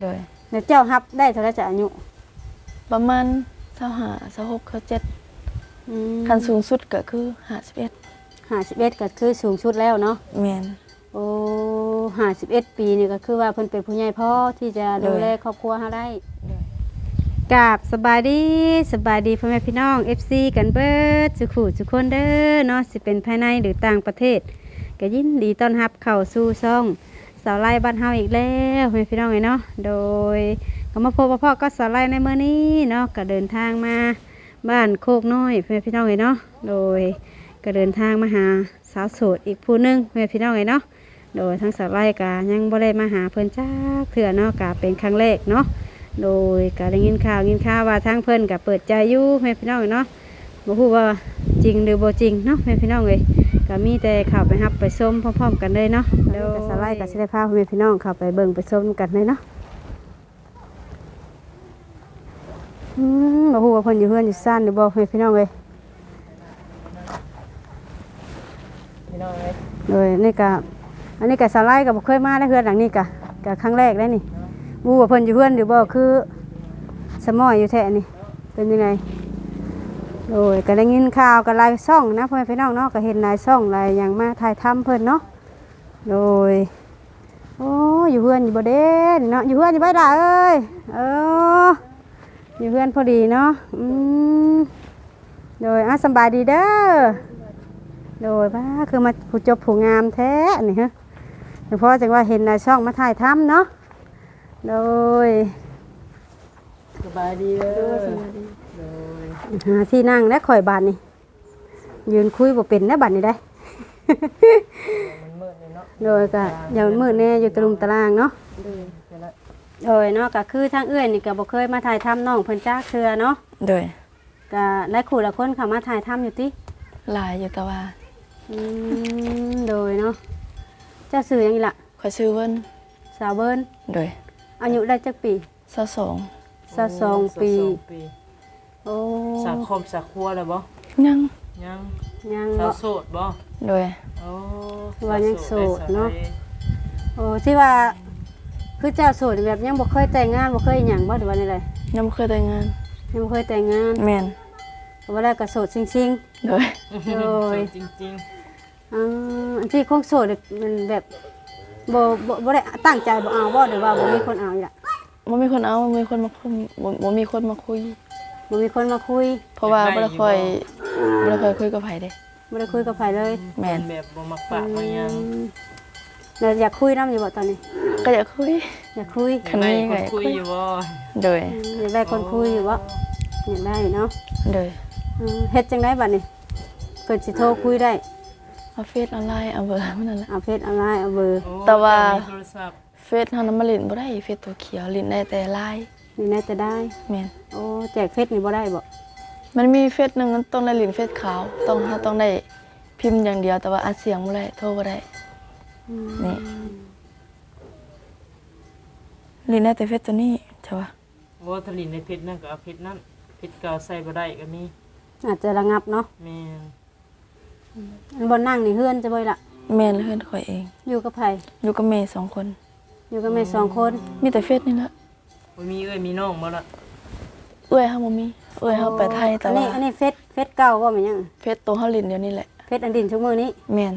โดยแล้วเจ้ารับได้เท่าไหรจะอายุประมาณ25 26เขา7อืมคันสูงสุดก็คือ51ห้าสิบเอ็ดก็คือสูงสุดแล้วเนาะ แม่นโอ้ห้าสิบเอ็ดปีนี่ก็คือว่าเพิ่นเป็นผู้ใหญ่พ่อที่จะดูแลครอบครัวเฮาได้โดยกราบสบายดีสบายดีพ่อแม่พี่น้อง FC กันเบิดสุขุสุกคนเด้อเนาะสิเป็นภายในหรือต่างประเทศ ก็ยินดีต้อนรับเข้าสู่ช่อง สาวไล่บ้านเฮาอีกแล้วพี่พี่น้องเอ้ยเนาะโดยก็มาพบพ่อก็สาวไล่ในเมื้อนี้เนาะก็เดินทางมาบ้านโคกน้อยพ่อแม่พี่น้องเอ้ยเนาะโดยก็เดินทางมาหาสาวโสดอีกผู้หนึงพ่อแม่พี่น้องเอ้ยเนาะโดยทั้งสาวไล่ก็ยังบ่ได้มาหาเพิ่นจักเถื่อเนาะก็เป็นครั้งแรกเนาะโดยกาได้ยินข่าวยินข่าวว่าทางเพิ่นกับเปิดใจอยู่แม่พี่น้องเนาะ บ่ฮู้ว่าจริงหรือบ่จริงเนาะแม่พี่น้องเอ้ยก็มีแต่เข้าไปรับไปชมพร้อมๆกันเลยเนาะเดี๋ยวสไลด์ก็สิได้พาพ่อแม่พี่น้องเข้าไปเบิ่งไปชมกันเลยเนาะอืมบ่ฮู้ว่าเพิ่นอยู่เฮือนอยู่ซ่านหรือบ่แม่พี่น้องเอ้ยพี่น้องเอ้ยโดยนี่ก็อันนี้ก็สไลด์ก็บ่เคยมาได้เฮือนหลังนี้ก็ก็ครั้งแรกเลยนี่บ่ฮู้ว่าเพิ่นอยู่เฮือนหรือบ่คือสมอยอยู่แท้นี่เป็นยังไง โดยก็ได้ยินข่าวกับหลายช่องนะพ่อแม่พี่น้องเนาะก็เห็นหลายช่องหลายอย่างมาถ่ายทำเพิ่นเนาะโดยโอ้อยู่เพื่อนอยู่บ่เด่นเนาะอยู่เพื่อนอยู่บ่ได้เอ้ยเอออยู่เพื่อนพอดีเนาะอืมโดยอะสำบายดีเด้อโดยว่าคือมาผู้จบผู้งามแท้นี่ฮะเฉพาะจังว่าเห็นหลายช่องมาถ่ายทำเนาะโดยสบายดีเด้อโดย หาที่นั่งและข่อยบานนี่ยืนคุยบ่เป็นนะบัดนี้ได้มันมืดเลยเนาะโดยก็อย่างมืดแน่อยู่ตะลุมตารางเนาะเด้อเดี๋ยวละโดยเนาะก็คือทางเอื้อยนี่ก็บ่เคยมาถ่ายทำน้องเพิ่นจ้าเทื่อเนาะโดยก็หลายคู่หลายคนเข้ามาถ่ายทำอยู่ติหลายอยู่แต่ว่าอืมโดยเนาะเจ้าสื่อหยังอีกล่ะขอยชื่อเวิ้นสาวเบิ้นโดยอายุได้จักปี22สาวสองปีสาวสองปี โอ้สักคมสักครัวแล้วบ่ยังยังยังสาวเนาะโสดบ่โดยโอ้ว่ายังโสดเนาะสวได้โอ้ที่ว่าคือเจ้าโสดแบบยังบ่เคยแต่งงานบ่เคยหยังบ่หรือว่านี่เลยยังบ่เคยแต่งงานยังบ่เคยแต่งงานแม่นก็ว่าแล้วก็โสดจริงๆโดยโอ้ยโสดจริงอ่าอันที่คงโสดเนี่ยมันแบบบ่บ่บ่ได้ตั้งใจบ่เอาบ่หรือว่าบ่มีคนเอาอีกล่ะบ่มีคนเอาบ่มีคนมาคุยบ่บ่มีคนมาคุย บ่มีคนมาคุยเพราะว่าบ่ได้ค่อยบ่ได้ค่อยคุยกับไผเด้บ่ได้คุยกับไผเลยๆแม่นแบบบ่มักปากมายังอืมแล้วอยากคุยนํอยู่บ่ตอนนี้ ก็อยากคุย อยากคุยคันนี้ได้ไงคนคุยอยู่บ่โดยอืมอยากได้คนคุยอยู่บ่อยากได้เนาะโดยอืมเฮ็ดจังไดบัดนี้เพิ่นสิโทรคุยได้เอาเฟซออนไลน์เอาเบอร์มันนั่นแหละเอาเฟซเอาไลน์เอาเบอร์โอ้แต่ว่ามีโทรศัพท์เฟซเฮานั้นมาเล่นบ่ได้เฟซตัวเขียวเล่นได้แต่ไลน์ นี่น่าจะได้แม่นโอ้แจกเฟซนี่บ่ได้บ่มันมีเฟซหนึงมันต้องได้เล่นเฟซขาว ต้องเฮาต้องได้พิมพ์อย่างเดียวแต่ว่าอัดเสียงบ่ได้โทรบ่ได้อืมนี่เล่นได้แต่เฟซตัวนี้ใช่ปะโอ้ทลินในเพชรนั่นก็เอาเพชรนั่นเพชรเก่าใส่บ่ได้ก็มีอาจจะระงับเนาะแม่นอันบ่นั่งนี่เฮือนจะบ่ล่ะแม่นเพื่อนข่อยเอง อยู่กับไผอยู่กับแม่สองคน อยู่กับแม่สองคน มีแต่เฟซนี่แหละ บ่มีเอ้ยมีน้องบ่ล่ะเอ้ยเฮาบ่มีเอ้ยเฮาไปไทยแต่อันว่านี้อันนี้เฟซเฟซเก่าบ่แม่นยังเฟซตัวเฮาเล่นเดี๋ยวนี้แหละเฟซอันดินทุกมื้อนี้แม่น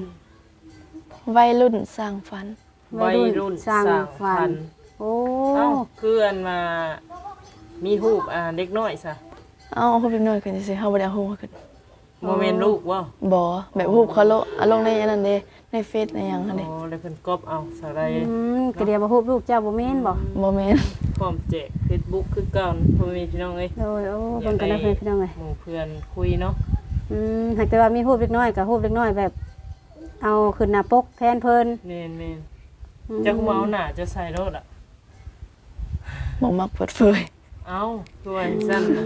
วัยรุ่นสร้างฝันวัยรุ่นสร้างฝันโอ้เอ้าคืออันมามีรูปอ่าเด็กน้อยซะเอาเอาเล็กน้อยขึ้นสิเฮาบ่ได้เอาฮู้ขึ้น บ่แม่นลูกบ่บ่แบบรูปเขาลงเอาลงในอันนั้นเด้ในเฟซในหยังหั่นเด้โอ้แล้วเพิ่นกอบเอาสาไรอืมกระเดียวบ่ฮู้ลูกเจ้าบ่แม่นบ่บ่แม่นพร้อมแจก Facebook คือเก่าพ่อแม่พี่น้องเอ้ยโดยโอ้เพิ่นก็ได้เพิ่นพี่น้องเอ้ยหมู่เพื่อนคุยเนาะอืมหากแต่ว่ามีรูปเล็กน้อยก็รูปเล็กน้อยแบบ เอาขึ้นหน้าปกแทนเพิ่นแม่นแม่นอืมเจ้าคุมาเอาหน้าจะใส่รถอะบ่มักเปิดเผยเอ้าตัวสั้นน่ะ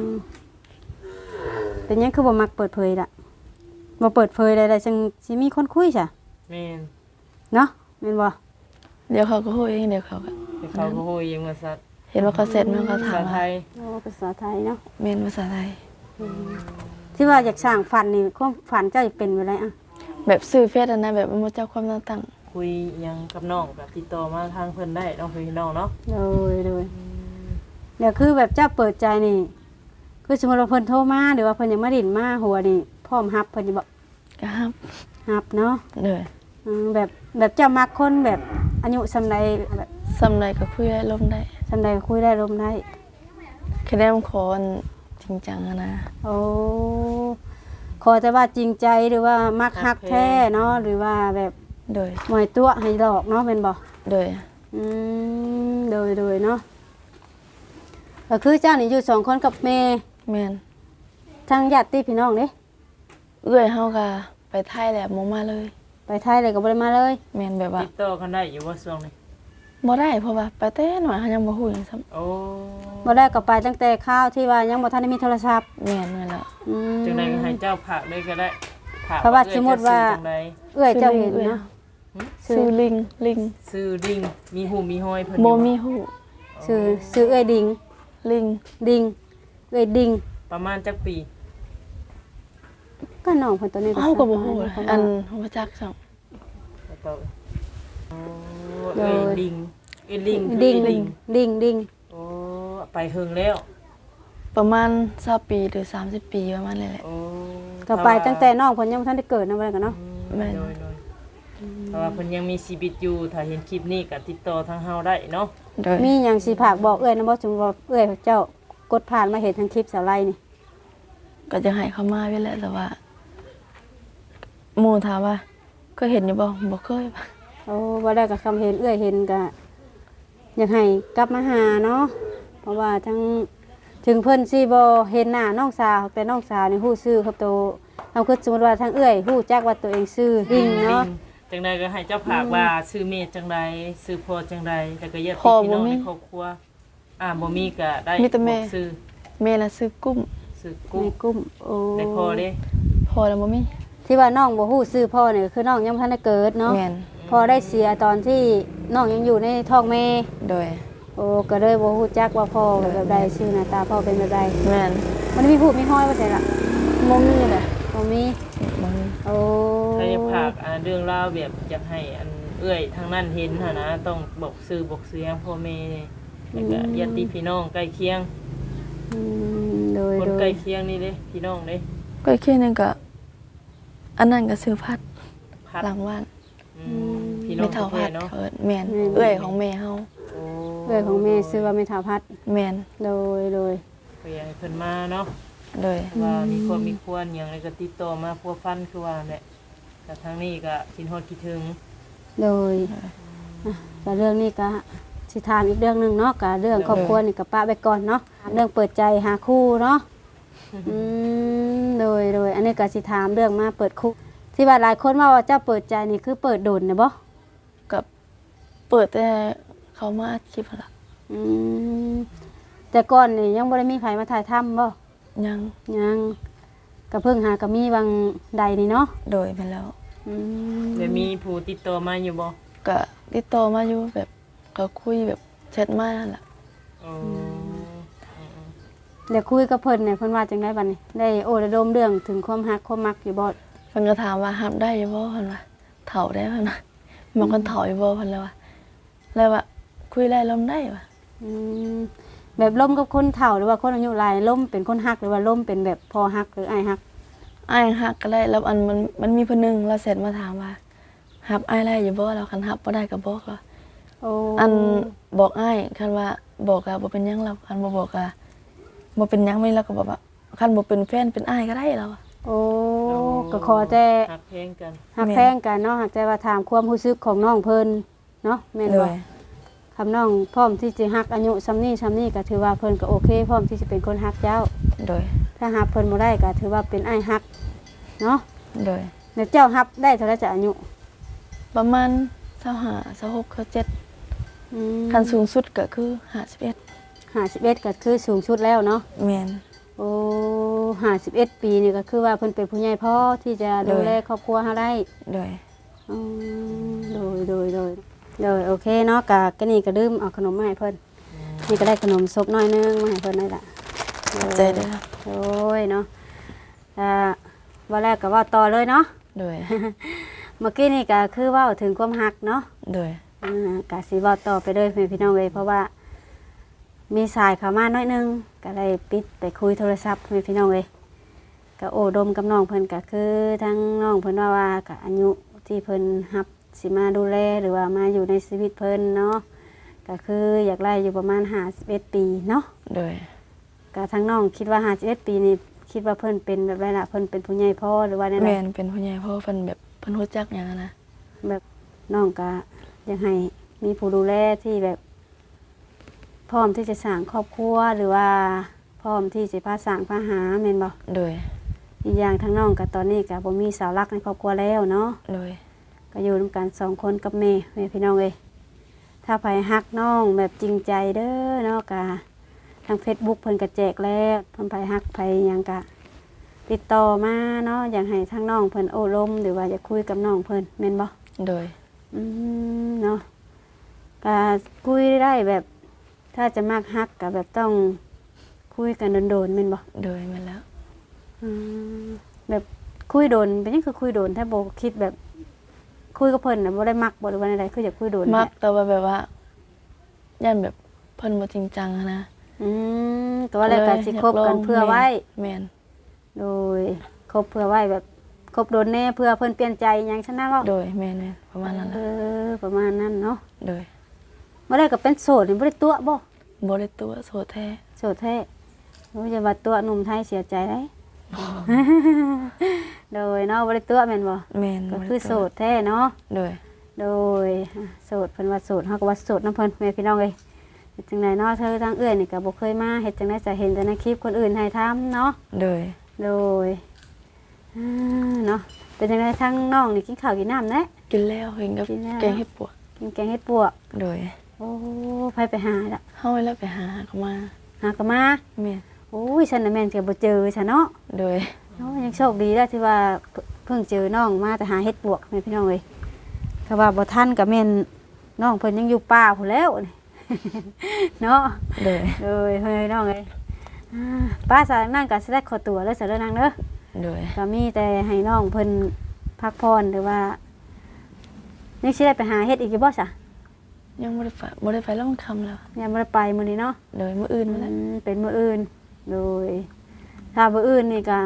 แต่ยังคือบ่มักเปิดเผยล่ะบ่เปิดเผยใดๆจังสิมีคนคุยซะแม่นเนาะแม่นบ่เดี๋ยวเขาก็ฮู้เองเดี๋ยวเขาก็ไปเขาก็โหยยังมาสัตว์เห็นว่าเขาเสร็จมันก็ภาถาษามไทว่ายโอ้ภาษาไทยเนาะแม่นภาษาไทย ที่ว่าอยากสร้างฝันนี่ความฝันเจ้าอยากเป็นอะไรอะแบบซื้อเฟซอันนั้นแบบมันบ่เจ้าความตั้งคุยหยังกับน้องก็ติดต่อมาทางเพิ่นได้เน้องพี่น้องเนาะ โดยโดยเดี๋ยวคือแบบเจ้าเปิดใจนี่ คือสมมติว่าเพิ่นโทรมาหรือว่าเพิ่นยังมาดินมาหัวนี่พร้อมรับเพิ่นจะบอกก็ฮับรับเนาะเลยอืมแบบแบบเจ้ามักคนแบบอายุสำใดแบบสำไรก็คุยได้ลมได้สำใดคุยได้ลมได้ แค่ได้มันขออันจริงจังอะนะโอ้ขอแต่ว่าจริงใจหรือว่ามักฮักแท้เนาะหรือว่าแบบโดยหมอยตัวให้หลอกเนาะเป็นบ่โดยอืมโดยโดยเนาะก็คือเจ้านี่อยู่สองคนกับแม่ แม่นทั้งญาติพี่น้องเด้เอื้อยเฮาก็ไปไทยแหละบ่มาเลย ไปไทยเลยก็บ่ได้มาเลย แม่นแบบว่าติดต่อกันได้อยู่ว่าช่วงนี้บ่ได้เพราะว่าไปแต่หน่อยเขายังบ่ฮู้หยังซ้ำโอ้บ่ได้ก็ไปตั้งแต่ข้าวที่ว่ายังบ่ทันได้มีโทรศัพท์แม่นนั่นแหล้วอืมจังใดก็ให้เจ้าผักได้ก็ได้ผักเพราะว่าอ้ยสมมุติว่าจะซื้อจังใดเอื้อยเจ้าเห็นเนาะซื้อลิงลิงซื้อดิ่งมีหูมีห้อยเพิ่นบ่อยู่มีฮู้ชื่อชื่อเอื้อยดิงลิงดิง เอื้อยดิงประมาณจักปี ก็น้องเพิ่นตัวนี้เฮาก็บ่ฮู้เพราะว่าอันเฮาบ่จักซ้ำแล้วก็โอ้เอ้ยลิงเอ้ยลิงคือดิงเอ้ยดิงดิงดิงโอ้ไปเฮิงแล้วประมาณ20ปีหรือ 30 ปีประมาณนี้แหละ โอ้ก็ไปตั้งแต่น้องเพิ่นยังบ่ทันได้เกิดนำบ่ได้กันเนาะ แม่น โดยโดยเพราะว่าเพิ่นยังมีชีวิตอยู่ถ้าเห็นคลิปนี้ก็ติดต่อทางเฮาได้เนาะ โดยมีหยังสิฝากบอกเอื้อยนะบ่สมมุติว่าเอื้อยเจ้า กดผ่านมาเห็นทางคลิปสาวไลนี่ ก็จะให้เขามาไว้แหละแต่ว่าหมู่ถามว่าก็เห็นอยู่บ่บ่เคยปะโอ้บ่ได้ก็คำเห็นเอื้อยเห็นก็อยากให้กลับมาหาเนาะเพราะว่าทั้งถึงเพิ่นสิบ่เห็นหน้าน้องสาวแต่น้องสาวนี่ฮู้ชื่อครับโตเฮาคือสมมุติว่าทางเอื้อยฮู้จักว่าตัวเองชื่อดิงเนาะ จังใดก็ให้เจ้าผากว่าซื้อเมดจังใดซื้อพอจังใดแล้วก็ญาติพี่น้องในครอบครัว อ่าบ่มีก็ได้บอกซื้อแม่ละซื้อกุ้มซื้อในกุ้งกลุ่มโอ้ได้พอเด้พอแล้วบ่มีที่ว่าน้องบ่ฮู้ชื่อพ่อนี่ก็คือน้องยังบ่ทันได้เกิดเนาะแม่นพ่อได้เสียตอนที่น้องยังอยู่ในท้องแม่ โดยโอ้ก็เลยบ่ฮู้จักว่าพ่อเป็นแบบใดชื่อหน้าตาพ่อเป็นแบบใดแม่นมันมีผู้มีห้อยว่าซั่นล่ะบ่มีแหละบ่มีบ่มีโอ้ถ้าจะผากอ่าเรื่องราวแบบอยากให้อันเอื้อยทางนั้นเห็นหั่นนะต้องบอกซื้อบอกเสียงพ่อแม่นี่ แล้วก็ญาติพี่น้องใกล้เคียง อืมโดยคนโดใกล้ยเคียงนี่เด้พี่น้องเด้ก็แค่นึงก็อันนั้นก็ซื้อพัดพัดหลังบ้านอืมพี่น้อไม่งเท่าเท่าพัดเนาะเอิ้นแม่นเอื้อยของแม่เฮาโอ้เอื้อยของแม่ชื่อว่าแม่ทาพัดแม่นโดยโดยไปให้เพิ่นมาเนาะโดยว่ามีความมีควรอย่างไรก็ติดต่อมาพัวฟันคือว่าแหละแต่ทางนี้ก็คิดฮอดคิดถึงโดยอะแต่เรื่องนี้ก็ สิถามอีกเรื่องหนึงเนาะก็เรื่องครอบครัวนี่ก็ปะไปก่อนเนาะเรื่องเปิดใจหาคู่เนาะอืมโดยโดยอันนี้ก็สิถามเรื่องมาเปิดคุกที่ว่าหลายคนว่าว่าเจ้าเปิดใจนี่คือเปิดโดนนะบ่กับเปิดแต่เขามาอัดคลิปหั่นล่ะอืมแต่ก่อนนี่ยังบ่ได้มีไผมาถ่ายทำบ่ยังยังก็เพิ่งหาก็มีบางใดนี่เนาะโดยไปแล้วอืมเดี๋ยวมีผู้ติดต่อมาอยู่บ่ก็ติดต่อมาอยู่แบบ ก็คุยแบบแชทมานั่นล่ะอ๋อเดี๋ยวคุยกับเพิ่นเนี่ยเพิ่นว่าจังไดบัดนี้ได้โอ้ระดมเรื่องถึงความฮักความมักอยู่บ่เพิ่นก็ถามว่ารับได้อยู่บ่เพิ่นว่าเฒ่าได้เพิ่นว่ามันคนเฒ่าอยู่บ่เพิ่นเลยว่าเลยว่าคุยได้ลมได้ว่ะอืมแบบล่มกับคนเฒ่าหรือว่าคนอายุหลายล่มเป็นคนฮักหรือว่าล่มเป็นแบบพอฮักหรืออ้ายฮักอ้ายฮักก็ได้แล้วอันมันมันมีเพิ่นหนึงแล้วเสร็จมาถามว่ารับอ้ายได้อยู่บ่แล้วคันรับบ่ได้ก็บอกแล้วโอ้อันบอกอ้ายคันว่าบอกก็บ่เป็นหยังแล้วคันบ่บอกก็บ่เป็นหยังไม่แล้วก็บอกว่าคันบ่เป็นแฟนเป็นอ้ายก็ได้แล้วอะโอ้ก็ขอแต่หักเพลงกันฮักแม่นแพงกันเนาะหักแต่ว่าถามความรู้สึกของน้องเพิ่นเนาะแม่นโดบ่ยคำน้องพร้อมที่จะฮักอายุซ้ำนี้ซ้ำนี้ก็ถือว่าเพิ่นก็โอเค พร้อมที่จะเป็นคนฮักเจ้า โดย ถ้าฮักเพิ่นบ่ได้ก็ถือว่าเป็นอ้ายฮักเนาะโดยแล้วเจ้าฮักได้เท่าไหรจะอายุประมาณ25 26 27 อืมคันสูงสุดก็คือ51ห้าสิบเอ็ดก็คือสูงชุดแล้วเนาะ แม่น โอ้ห้าสิบเอ็ดปีนี่ก็คือว่าเพิ่นเป็นผู้ใหญ่พ่อที่จะดูแลครอบครัวเฮาได้ โดยอืมโดยโดยโดยโดยโอเคเนาะกะก็นี่ก็ลืมเอาขนมมาให้เพิ่นนี่ก็ได้ขนมซบน้อยนึงมาให้เพิ่นได้ละใจเด้อ โอ้ยเนาะอ่าว่าแรกก็ว่าต่อเลยเนาะ โดยวเมื่อกี้นี่ก็คือเว้าถึงความฮักเนาะโดย อ่ากะสิเว้าต่อไปเลยพ่อแม่พี่น้องเลยเพราะว่า มีสายเข้ามาน้อยหนึงก็เลยปิดไปคุยโทรศัพท์พ่อแม่พี่น้องเลยก็โอ้ดมกับน้องเพิ่นก็คือทั้งน้องเพิ่นว่าว่าก็อายุที่เพิ่นรับสิมาดูแลหรือว่ามาอยู่ในชีวิตเพิ่นเนาะก็คืออยากไล่อยู่ประมาณ51ปีเนาะโดยก็ทั้งน้องคิดว่า51ปีนี่คิดว่าเพิ่นเป็นแบบไรล่ะเพิ่นเป็นผู้ใหญ่พ่อหรือว่าแนวแม่ใดนเป็นผู้ใหญ่เพราะว่าเพิ่นแบบเพิ่นรู้จักหยังอะนะแบบน้องก็ อยากให้มีผู้ดูแลที่แบบพร้อมที่จะสร้างครอบครัวหรือว่าพร้อมที่จะพาสร้างพาหาแม่นบ่โดยอีกอย่างทั้งน้องก็ตอนนี้ก็บ่มีเสาวรักในครอบครัวแล้วเนาะโดยก็อยู่ร่วมกันสองคนกับแม่แม่พี่น้องเอ้ยถ้าไผฮักน้องแบบจริงใจเด้อเนาะก็ทาง Facebook เพิ่นก็แจกแล้วเพิ่นไผฮักไผหยังก็ติดต่อมาเนาะอยากให้ทั้งน้องเพิ่นโอ้ลมหรือว่าอยากคุยกับน้องเพิ่นแม่นบ่โดย อืมเนาะก็คุยได้แบบ ถ้าจะมากฮักกับแบบต้องคุยกันโดนๆแม่นบ่โดยแม่นแล้ว อืมแบบคุยโดนเป็นหยังคือคุยโดนถ้าโบคิดแบบ คุยกับเพิ่นน่ะบ่ได้มักบ่หรือว่าอะไรคืออยากคุยโดนมักแหละแต่ว่าแบบว่าย่านแบบเพิ่นบ่จริงจังอะนะอืมก็ว่าแล้วก็สิคบกันเพื่อไว้ แม่น โดยคบเพื่อไว้แบบ คบโดนแน่เพื่อเพิ่นเปลี่ยนใจหยังชนะบ่โดยแม่นแม่นประมาณนั้นแหเอละอประมาณนั้นเนาะโดยบ่ได้ก็เป็นโสดนี่บ่ได้ตัวบ่บ่ได้ตัวโสดแท้โสดแท้โอ้ยจะว่าตัวหนุ่มไทยเสียใจได้ โดยเนาะบ่ได้ตัวแม่นบ่แม่นก็บ่ไคือโสดแท้เนาะ โดย โดยอะโสดเพิ่นว่าโสดเฮาก็ว่าโสดนํเพิ่นแม่พี่น้องเอ้ยเฮ็ดจังไดเนาะเธอทางเอื้อยนี่ก็บ่เคยมาเฮ็ดจังไดจะเห็นแต่ในคลิปคนอื่นให้ทำเนาะโดย โดยอ่า เนาะเป็นจังไดทางน้องนี่กินข้าวกินน้ำแนะกินแล้วเห็นกับกินแล้วแกงเห็ดปวกกินแกงเฮ็ดปวกโดยโอ้ไปไปหาละเฮาแล้วไปหาเขามาหาก็มาแม่นโอ้ยฉันน่ะแม่นจะบ่เจอฉันเนาะโดยโอ้ยยังโชคดีได้ที่ว่าเพิ่งเพิ่งเจอน้องมาแต่หาเฮ็ดปวกแม่พี่น้องเอ้ยถ้าว่าบ่ทันก็แม่นน้องเพิ่นยังอยู่ป่าพุ่นแล้วนี่เนาะโดยเลยเฮ้ยน้องเอ้ยอ่าป้าสาวนั่งก็สิได้ขอตัวแล้วสาวเด้อนางเด้อ โดยก็มีแต่ให้น้องเพิ่นพักผ่อนหรือว่านี่สิได้ไปหาเฮ็ดอีกอยู่บ่ซะยังบ่ได้ไปบ่ได้ไปแล้วมันคำแล้วยังบ่ได้ไปมื้อนี้เนาะโดยมื้ออื่นมาแล้วอืมเป็นมื้ออื่น โดย ถ้ามื้ออื่นนี่ก็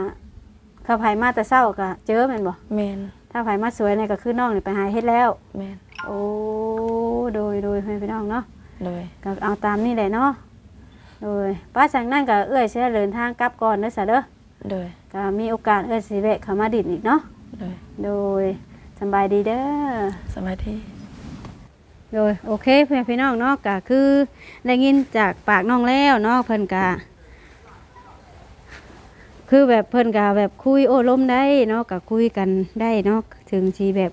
ถ้าไผมาแต่เช้าก็เจอแม่นบ่แม่นถ้าไผมาสวยนี่ก็คือน้องนี่ไปหาเฮ็ดแล้วแม่นโอ้โดยโดยให้พี่น้องเนาะโดยก็เอาตามนี่แหละเนาะโดยป้าสังนั่นก็เอื้อยสิได้เดินทางกลับก่อนเด้อซะเด้อโดย ก็มีโอกาสเอื้อยสิแวะเข้ามาดิดอีกเนาะโดยโดยสำบายดีเด้อสบายดีโดยโอเคเพื่อนพี่น้องเนาะก็คือได้ยินจากปากน้องแล้วเนาะเพิ่นก็คือแบบเพิ่นก็แบบคุยโอ้ลมได้เนาะก็คุยกันได้เนาะถึงสิแบบ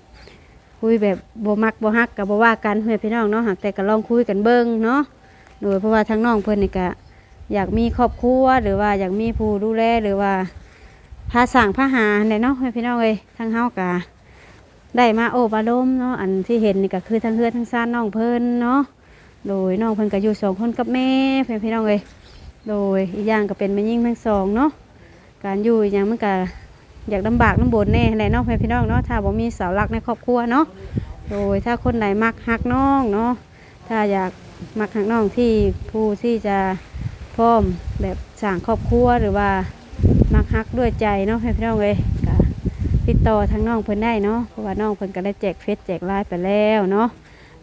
คุยแบบบ่มักบ่ฮักก็บ่ว่ากันเพื่อนพี่น้องเนาะหากแต่ก็ลองคุยกันเบิ่งเนาะโดยเพราะว่าทางน้องเพิ่นนี่ก็อยากมีครอบครัวหรือว่าอยากมีผู้ดูแลหรือว่า พาสั่งพาหาเนี่ยเนาะเพื่อนพี่น้องเอ้ยทางเฮาก็ได้มาโอบอารมณ์เนาะอันที่เห็นนี่ก็คือทั้งเฮือทั้งซ่านน้องเพิ่นเนาะโดยน้องเพิ่นก็อยู่สองคนกับแม่เพื่อนพี่น้องเลยโดยอีกอย่างก็เป็นแม่ยิ่งทั้งสองเนาะการอยู่อย่างมันก็อยากลำบากลำบนแน่แหละเนาะเพื่อนพี่น้องเนาะถ้าบ่มีเสาหลักในครอบครัวเนาะโดยถ้าคนไหนมักฮักน้องเนาะถ้าอยากมักฮักน้องที่ผู้ที่จะพร้อมแบบสร้างครอบครัวหรือว่า ฮักด้วยใจเนาะพี่พี่น้องเลยก็ติดต่อทางน้องเพิ่นได้เนาะเพราะว่าน้องเพิ่นก็ได้แจกเฟซแจกไลน์ไปแล้วเนาะ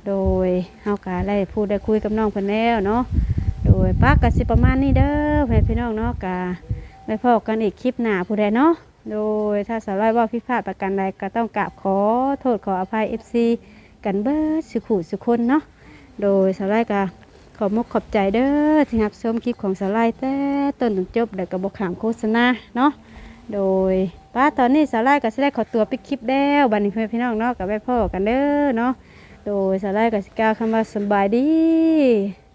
โดยเฮาก็ได้พูดได้คุยกับน้องเพิ่นแล้วเนาะโดยปักก็สิประมาณนี้เด้อพี่พี่น้องเนาะก็ไว้พบกันอีกคลิปหน้าผู้ใดเนาะโดยถ้าสาวร้อยว่าผิพาดประการใดก็ต้องกราบขอโทษขออภัย FC กันเบิดสุขุสุคนเนาะโดยสาวร้อยก็ ขอบมุกขอบใจเด้อที่รับชมคลิปของสาวร้อยแต่ต้นจนจบเดี๋ยวก็บอกขามโฆษณาเนาะโดยป้าตอนนี้สาวไล่ก็สิได้ขอตัวไปคลิปแล้วบันนี้เพื่อนพี่น้องเนาะกับแม่พ่อกันเด้อเนาะโดยสาวไล่ก็สิกล่าวคำว่าสบายดี